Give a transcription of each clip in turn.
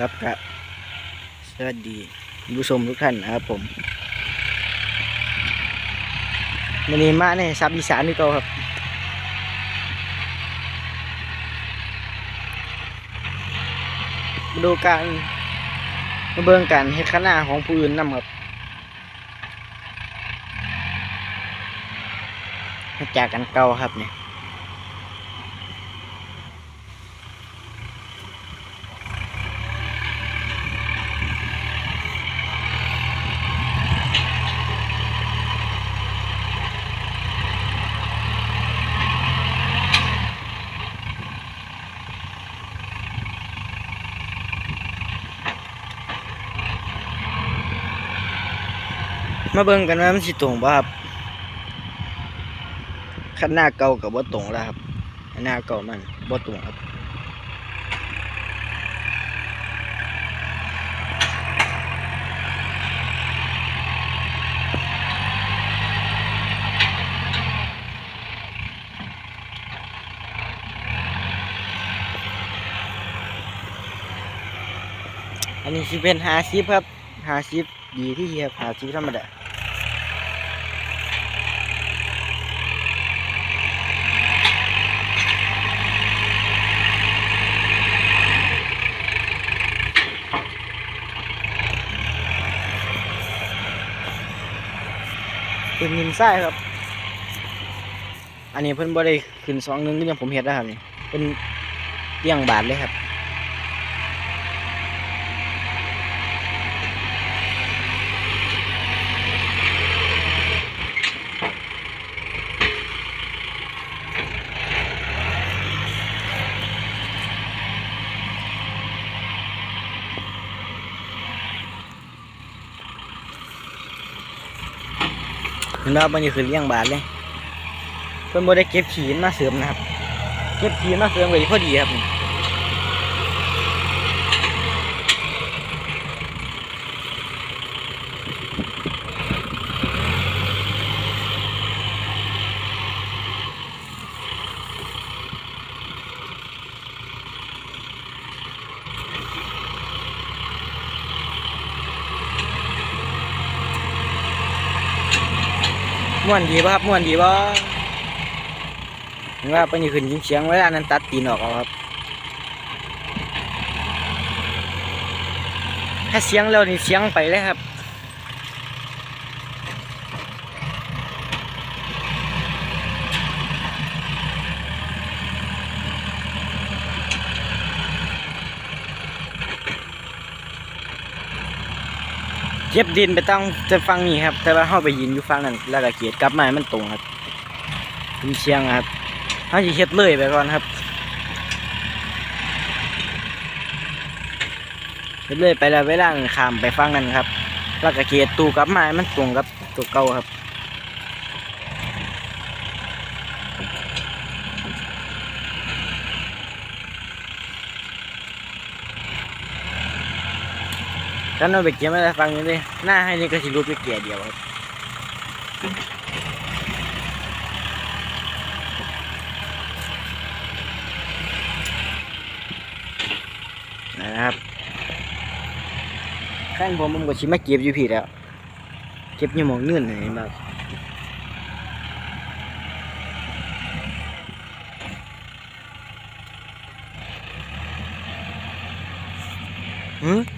ครับครับสวัสดีคุณผู้ชมทุกท่านนะครับผมวันนี้มาในซับอีสานนี่ก็ครับดูการมาเบิ่งการเฮ็ดคณะของผู้อื่นนำครับจากกันเก่าครับเนี่ย มาเบิ่งกันว่ามันสิตรงบ่ครับคันหน้าเก่ากับบ่ตรงแล้วครับคันหน้าเก่ามันบ่ตรงครับอันนี้สิเป็นหาซิปครับหาซิปดีที่ครับหาซิปธรรมดา เป็นหินไส้ครับ อันนี้เพิ่นบ่ได้ขึ้นสองหนึงก็ยังผมเห็ดนะครับนี่เป็นเตียงบาทเลยครับ เห็นว่ามันจะคือเลี้ยงบาทเลยเพื่อนบ่ได้เก็บขีนมาเสริมนะครับ เก็บขีนมาเสริมเลยพอดีครับ วนดีป่ะครับม่วนดีป่ะเห็นว่าไป็นนี่ขึ้นยิงเฉียงไว้ลานั้นตัดตีนออกเอาครับถ้าเสียงแล้วนี่เสียงไปเลยครับ เก็บดินไปตั้งจะฟังนี่ครับ แต่ว่าเข้าไปยินอยู่ฟังนั่นแล้วก็เกียดกลับมามันตรงครับเป็นเชียงครับเขาจะเฮ็ดเลยไปก่อนครับเฮ็ดเลยไปแล้วเวลาข้ามไปฟังนั่นครับแล้วก็เกียดตูกลับมามันตรงกับตัวเก่าครับ กันเราไปเกี่ยวมาฟังนี้เลยหน้าให้นี่ก็สิรูปไปเกี่ยเดียวครับนะครับขั้นผมมันก็ชิมาเก็บอยู่พี่แล้วเก็บอยู่หมองเงื่อนนี่มาง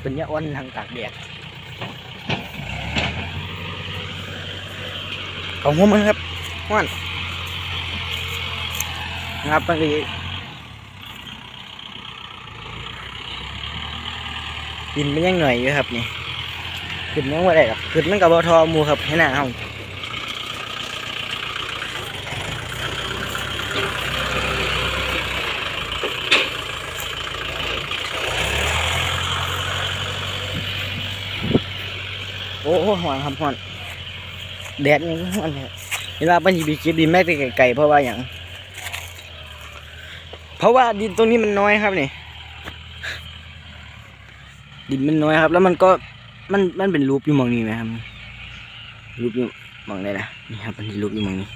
เป็นยาอ้วนทางตากแดดของผมมันครับอ้วนนะครับมันก็กินมันยังหน่อยอยู่ครับนี่ขึ้นยังว่าได้หรอกขึ้นมันกับบทอหมูครับให้หน้าเฮา อ้โหหอนครับหอนแดดนี่หอนเลยเวลาปัญญีบีกิบดินแม่แต่ไก่ๆเพราะว่าอย่าง เพราะว่าดินตรงนี้มันน้อยครับนี่ดินมันน้อยครับ แล้วมันก็มันมันเป็นรูปอยู่มองนี้ไหมครับรูปอยู่มองไหนนะนี่ครับมันเป็นรูปอยู่มองนี้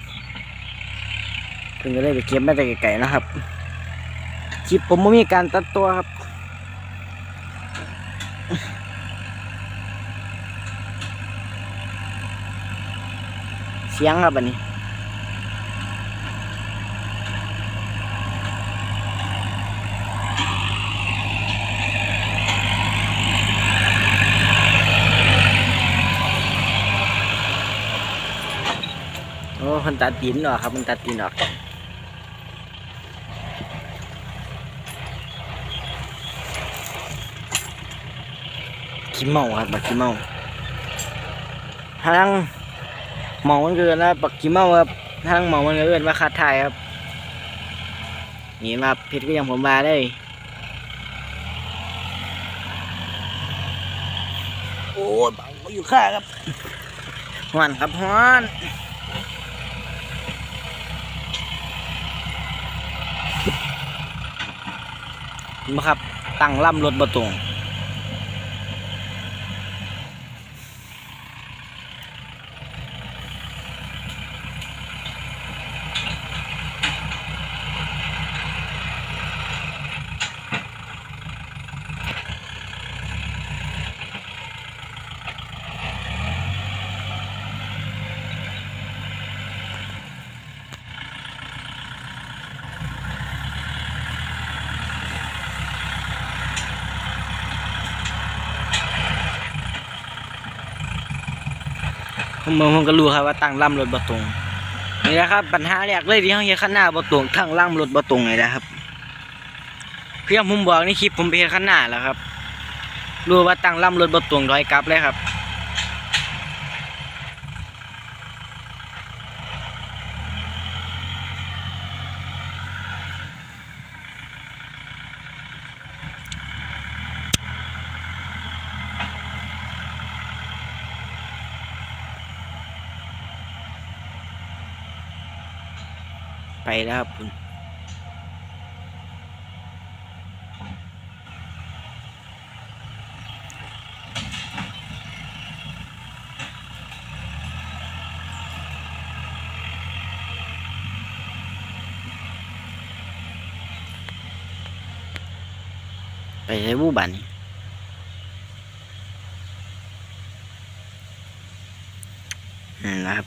เพิ่งก็เลยไปเก็บแมาแต่ไก่ๆนะครับคลิปผมไม่มีการตัดตัวครับ สียงครับอันนี้โอ้มันตัดตีนออกครับมันตัดตีนออกขี้เมาครับบักขี้เมาทาง เมามันเกินนะบักขี้เมาครับทางเมามันก็เกินว่าคาดทายครับนี่มาเพชรก็ยังผมมาได้โอ้ยบังมาอยู่ข้าครับฮอนครับฮอนมาครับ ตั้งล่ำรถบะตรง ผมผมก็รู้ครับว่าตั้งล่ำรถบะตรงนี่นะครับปัญหาแรกเลยที่เขาเฮ็ดข้างหน้าบะตรงทั้งล่ำรถบะตรงนี่แหละครับเพื่อนผมบอกในคลิปผมไปเฮ็ดข้างหน้าแล้วครับรู้ว่าตั้งล่ำรถบะตรงถอยกลับเลยครับ ไปแล้วครับคุณไปใช้บูบันนี่อืมนะครับ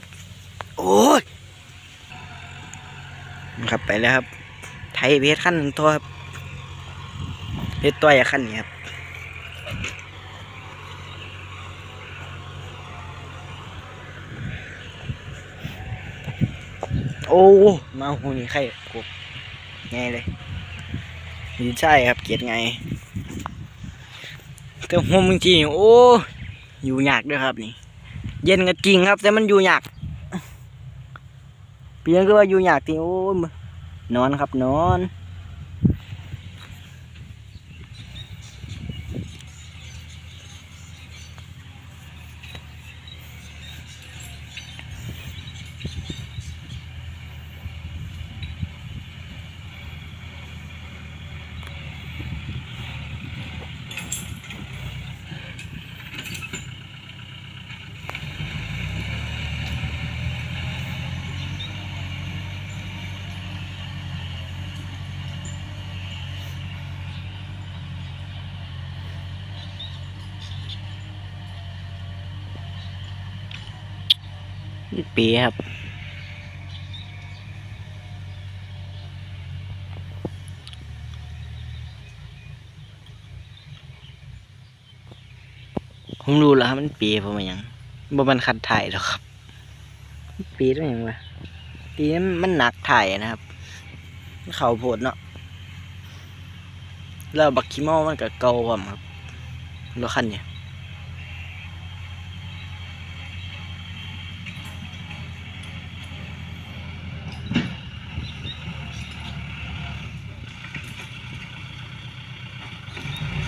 โอ้ย ครับไปแล้วครับ ไทยเพชรขั้นหนึ่งตัวครับเพชรตัวอย่าขั้นนี้ครับโอ้มาหูนี่ใครกบไงเลยนี่ใช่ครับเกียรไงแต่ผมจริงโอ้อยู่ยากด้วยครับนี่ เย็นก็จริงครับ แต่มันอยู่ยาก เพียงก็ว่าอยู่อยากที่โอ้ยนอนครับนอน ปีครับ ผมรู้แล้วครับมันปีเพราะมันยังบ่มันคัดถ่ายหรอกครับ ปีต้องยังวะปีนั้นมันหนักถ่ายนะครับ เข่าโพดเนาะแล้วบักคิมอมันก็เก่าผมครับรถคันเนี่ย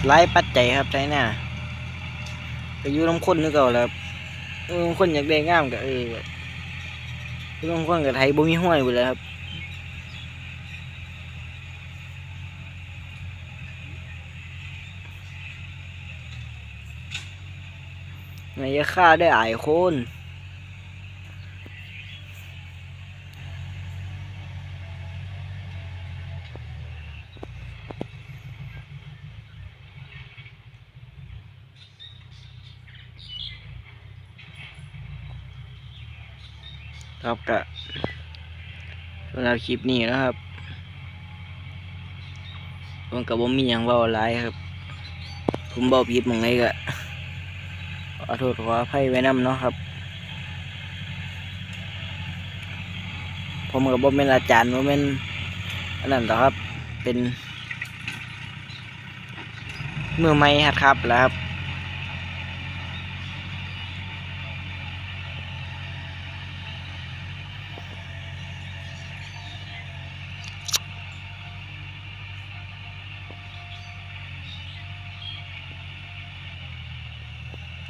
หลายปัจจัยครับใช่น่ะก็อยู่น้ำข้นนึกเอาแล้วเออคนอยากได้งามก็เอออยู่น้ำข้นกับไทยบ่มีห้วยไปเลยครับนายจะฆ่าได้อายคน ครับก็สำหรับคลิปนี้นะครับผมกับผมมีอย่างเว่าหลายครับ ผมเบาผิดมองไหนก็ขอโทษขออภัยไว้นำเนาะครับ ผมกับผมเป็นอาจารย์ผมเป็นอันนั้นต่อครับ เป็น มือไม้หัดครับแล้วครับ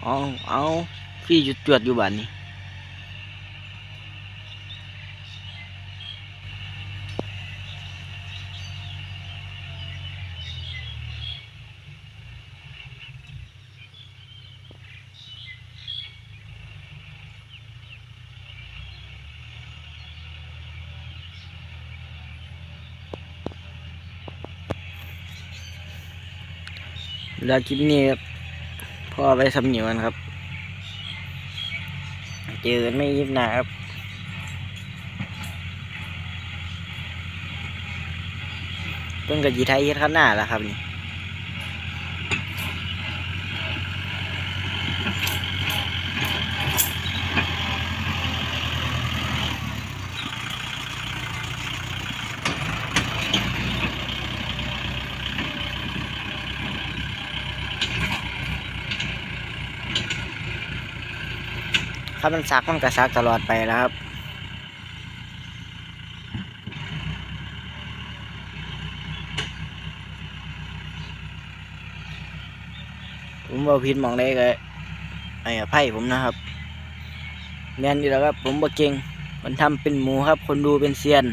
เอาเอาพี่หยุดจวดอยู่บ้านนี้แล้วคลิปนี้ พ่อไปสำเนียงกันครับ เจอกันไม่ยิบหนาครับเพิ่งกับจีไทยเฮ็ดข้างหน้าแล้วครับนี่ ครับมันซักมันก็ซักตลอดไปแล้วครับผมบอกผิดมองได้ก็ไอ้ไพ่ผมนะครับแน่นอยู่แล้วครับผมบ่เก่งมันทำเป็นหมูครับ คนดูเป็นเซียน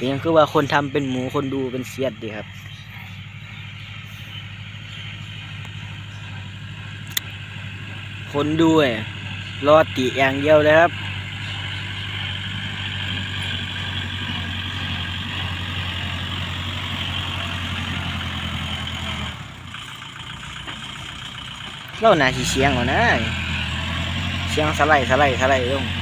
เป็นยังคือว่าคนทำเป็นหมูคนดูเป็นเซียนดีครับ คนดูเอ้ยรอติอย่างเดียวเลยครับเราหนาสีเสียงก่อนนะเสียงสไลด์สไลด์สไลด์ลง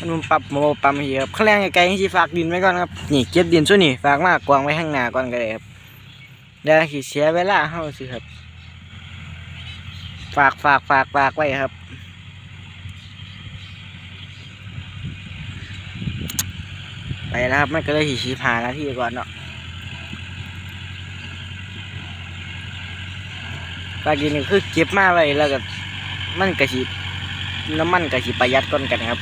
มันปรับโมปรับเหียครับข้างแรงไกลๆที่ฝากดินไว้ก่อนครับนี่เก็บดินส่วนนี้ฝากมากกวางไว้ข้างหน้าก่อนก็ได้ครับเดี๋ยวขีเสียเวลาเฮาสิครับ ฝากฝากฝากฝากไว้ครับไปแล้วครับมันก็เลยสีผานาทีก่อนเนาะฝากดินนี่คือเก็บมาไว้แล้วก็มันกระสีน้ำมันกระสีประหยัดก้อนกันครับ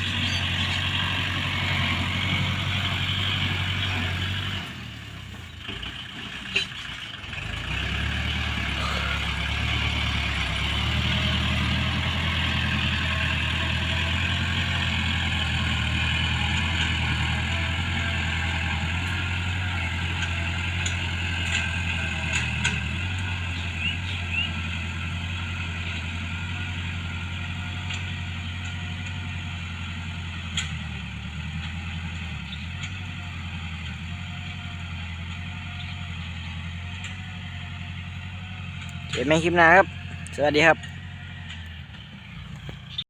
เห็นใหมคลิปหน้าครับ สวัสดีครับ